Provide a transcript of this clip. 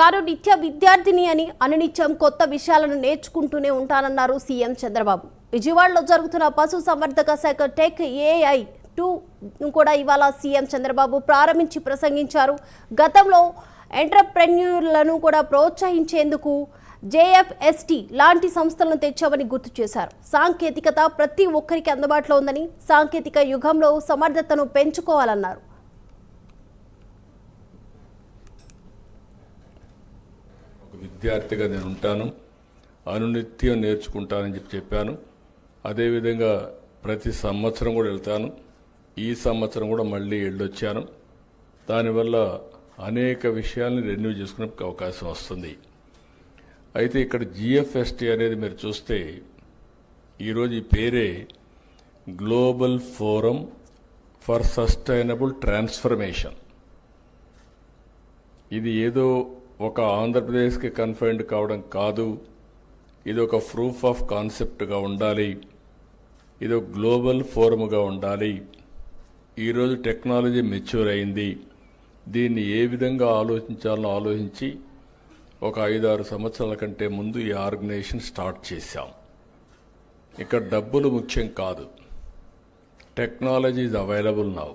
తాను నిత్య విద్యార్థిని అని అనునిత్యం కొత్త విషయాలను నేర్చుకుంటూనే ఉంటానన్నారు సీఎం చంద్రబాబు. విజయవాడలో జరుగుతున్న పశు సంవర్ధక శాఖ టెక్ ఏఐ టూ కూడా ఇవాళ సీఎం చంద్రబాబు ప్రారంభించి ప్రసంగించారు. గతంలో ఎంటర్ప్రెన్యూర్లను కూడా ప్రోత్సహించేందుకు జేఎఫ్ఎస్టీ లాంటి సంస్థలను తెచ్చామని గుర్తు చేశారు. సాంకేతికత ప్రతి ఒక్కరికి అందుబాటులో ఉందని సాంకేతిక యుగంలో సమర్థతను పెంచుకోవాలన్నారు. విద్యార్థిగా నేను ఉంటాను అనునిత్యం నేర్చుకుంటానని చెప్పి చెప్పాను. అదేవిధంగా ప్రతి సంవత్సరం కూడా వెళ్తాను. ఈ సంవత్సరం కూడా మళ్ళీ వెళ్ళొచ్చాను దానివల్ల అనేక విషయాల్ని రెన్యూ చేసుకునే అవకాశం వస్తుంది. అయితే ఇక్కడ జిఎఫ్ఎస్టీ అనేది మీరు చూస్తే ఈరోజు ఈ పేరే global forum for sustainable transformation ఇది ఏదో ఒక ఆంధ్రప్రదేశ్కి కన్ఫైన్డ్ కావడం కాదు. ఇది ఒక ప్రూఫ్ ఆఫ్ కాన్సెప్ట్గా ఉండాలి. ఇది ఒక గ్లోబల్ ఫోరమ్గా ఉండాలి. ఈరోజు టెక్నాలజీ మెచ్యూర్ అయింది. దీన్ని ఏ విధంగా ఆలోచించాలో ఆలోచించి ఒక ఐదారు సంవత్సరాల కంటే ముందు ఈ ఆర్గనైజేషన్ స్టార్ట్ చేశాం. ఇక్కడ డబ్బులు ముఖ్యం కాదు. Technology is available now